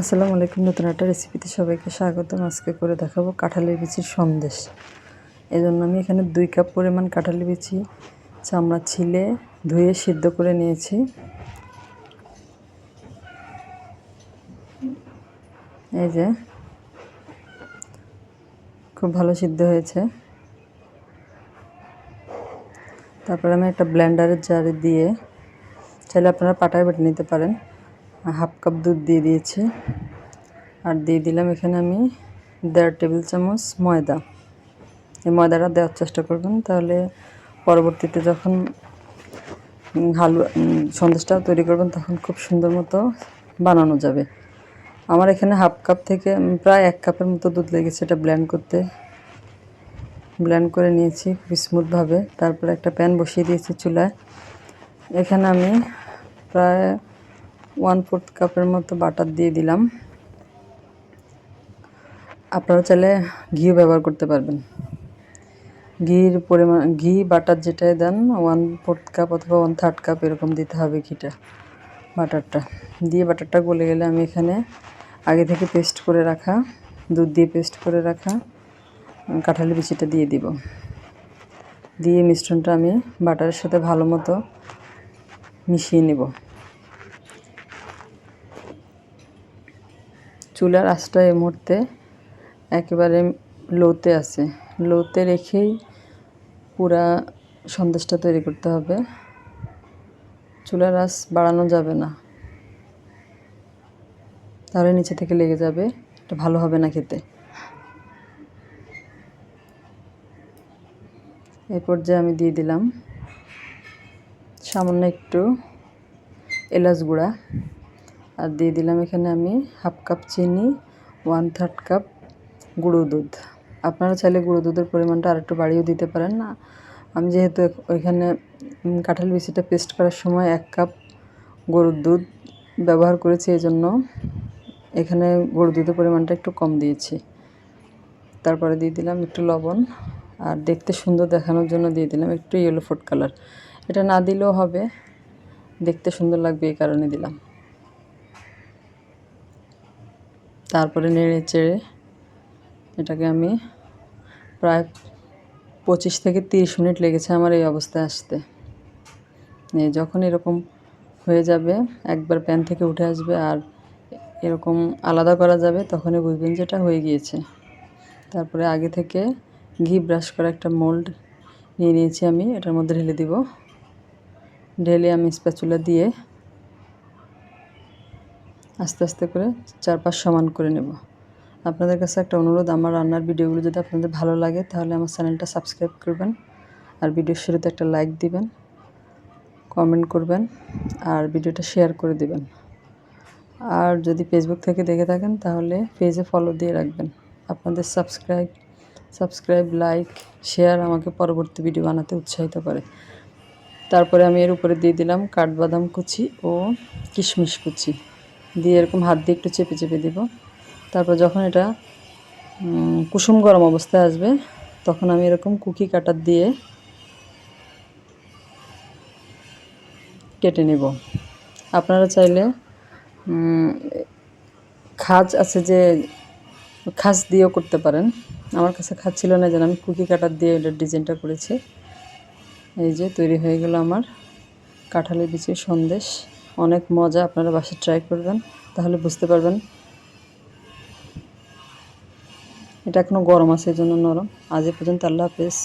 আসসালামু আলাইকুম। নতুন একটা রেসিপিতে সবাইকে স্বাগতম। আজকে করে দেখাবো কাঁঠালের বিচির সন্দেশ। এই জন্য আমি এখানে দুই কাপ পরিমাণ কাঁঠালের বিচি, চামড়া ছিলে ধুয়ে সিদ্ধ করে নিয়েছি। এই যে, খুব ভালো সিদ্ধ হয়েছে। তারপরে আমি একটা ব্লেন্ডারের জারে দিয়ে, চাইলে আপনারা পাটায় বেটে নিতে পারেন। হাফ কাপ দুধ দিয়ে দিয়েছি। আর দিয়ে দিলাম এখানে আমি দেড় টেবিল চামচ ময়দা। এই ময়দাটা দেওয়ার চেষ্টা করবেন, তাহলে পরবর্তীতে যখন হালুয়া সন্দেশটা তৈরি করবেন, তখন খুব সুন্দর মতো বানানো যাবে। আমার এখানে হাফ কাপ থেকে প্রায় এক কাপের মতো দুধ লেগেছে এটা ব্ল্যান্ড করতে। ব্ল্যান্ড করে নিয়েছি খুব স্মুথভাবে। তারপরে একটা প্যান বসিয়ে দিয়েছি চুলায়। এখানে আমি প্রায় ওয়ান ফোর্থ কাপের মতো বাটার দিয়ে দিলাম। আপনারা চাইলে ঘিও ব্যবহার করতে পারবেন। ঘির পরিমাণ ঘি, বাটার যেটাই দেন ওয়ান ফোর্থ কাপ অথবা ওয়ান থার্ড কাপ এরকম দিতে হবে ঘিটা, বাটারটা। দিয়ে বাটারটা গলে গেলে আমি এখানে আগে থেকে পেস্ট করে রাখা, দুধ দিয়ে পেস্ট করে রাখা কাঁঠালি বিচিটা দিয়ে দিব। দিয়ে মিশ্রণটা আমি বাটারের সাথে ভালো মতো মিশিয়ে নেব। চুলার আঁচটা এই মুহূর্তে একেবারে লোতে আছে। লোতে রেখেই পুরা সন্দেশটা তৈরি করতে হবে। চুলার আঁচ বাড়ানো যাবে না। তাহলে নিচে থেকে লেগে যাবে। এটা ভালো হবে না খেতে। এই পর্যায়ে আমি দিয়ে দিলাম সামান্য একটু এলাচ গুঁড়া। আর দিয়ে দিলাম এখানে আমি হাফ কাপ চিনি ওয়ান থার্ড কাপ গুঁড়ো দুধ। আপনারা চাইলে গুঁড়ো দুধের পরিমাণটা আর একটু বাড়িয়েও দিতে পারেন না। আমি যেহেতু ওইখানে কাঁঠাল বিচিটা পেস্ট করার সময় এক কাপ গরুর দুধ ব্যবহার করেছি এই জন্য এখানে গরুর দুধের পরিমাণটা একটু কম দিয়েছি। তারপরে দিয়ে দিলাম একটু লবণ, আর দেখতে সুন্দর দেখানোর জন্য দিয়ে দিলাম একটু ইয়েলো ফুড কালার এটা না দিলেও হবে, দেখতে সুন্দর লাগবে এই কারণে দিলাম। তারপরে নেড়ে চেড়ে এটাকে আমি প্রায় পঁচিশ থেকে তিরিশ মিনিট লেগেছে আমার এই অবস্থায় আসতে। যখন এরকম হয়ে যাবে, একবার প্যান থেকে উঠে আসবে আর এরকম আলাদা করা যাবে, তখনই বুঝবেন যে এটা হয়ে গিয়েছে। তারপরে আগে থেকে ঘি ব্রাশ করা একটা মোল্ড নিয়ে নিয়েছি আমি, এটার মধ্যে ঢেলে দিব। ঢেলে আমি স্প্যাচুলা দিয়ে আস্তে আস্তে করে চারপাশ সমান করে নেব। আপনাদের কাছে একটা অনুরোধ, আমার রান্নার ভিডিওগুলো যদি আপনাদের ভালো লাগে, তাহলে আমার চ্যানেলটা সাবস্ক্রাইব করবেন আর ভিডিওর শুরুতে একটা লাইক দিবেন, কমেন্ট করবেন আর ভিডিওটা শেয়ার করে দিবেন। আর যদি ফেসবুক থেকে দেখে থাকেন, তাহলে পেজে ফলো দিয়ে রাখবেন। আপনাদের সাবস্ক্রাইব সাবস্ক্রাইব লাইক শেয়ার আমাকে পরবর্তী ভিডিও বানাতে উৎসাহিত করে। তারপরে আমি এর উপরে দিয়ে দিলাম কাঠবাদাম কুচি ও কিশমিশ কুচি। দিয়ে এরকম হাত দিয়ে একটু চেপে চেপে দিব। তারপর যখন এটা কুসুম গরম অবস্থায় আসবে, তখন আমি এরকম কুকি কাটার দিয়ে কেটে নেব। আপনারা চাইলে খাজ আছে যে খাস দিয়েও করতে পারেন। আমার কাছে খাজ ছিল না, যেন আমি কুকি কাটার দিয়ে এটার ডিজাইনটা করেছি। এই যে তৈরি হয়ে গেল আমার কাঁঠালের বিচির সন্দেশ। অনেক মজা আপনারা বাসায় ট্রাই করবেন, তাহলে বুঝতে পারবেন। এটা এখনও গরম আছে, এই জন্য নরম। আজ এ পর্যন্ত আল্লাহ হাফেজ।